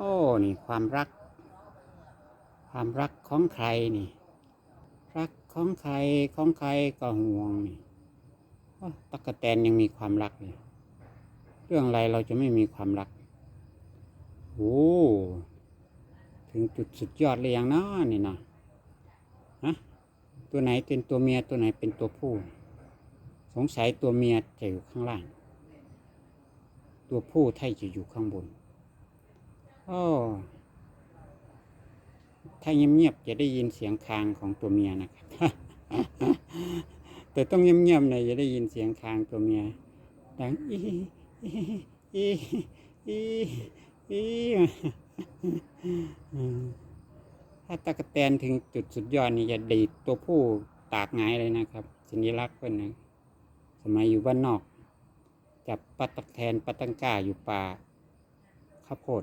อ้ นี่ความรัก ความรักของใครนี่ รักของใครของใครก็ห่วงนี่ตักกะแตนยังมีความรักเลยเรื่องอะไรเราจะไม่มีความรักโอ้ถึงจุดสุดยอดเลยยังนะนี่นะฮะตัวไหนเป็นตัวเมียตัวไหนเป็นตัวผู้ สงสัยตัวเมียจะอยู่ข้างล่าง ตัวผู้ไทยจะอยู่ข้างบน อ้ถ้าเงียบๆจะได้ยินเสียงคางของตัวเมียนะครับ แต่ต้องเงียบๆหน่อยจะได้ยินเสียงคางตัวเมียดังอีอีอีอีถ้าตะกแตนถึงจุดสุดยอดนี่จะดีดตัวผู้ตากงายเลยนะครับสัญลักษณ์เพื่อนนะสมัยอยู่บ้านนอก จับปลาตะแทนปลาตังก้าอยู่ป่าข้าวโพด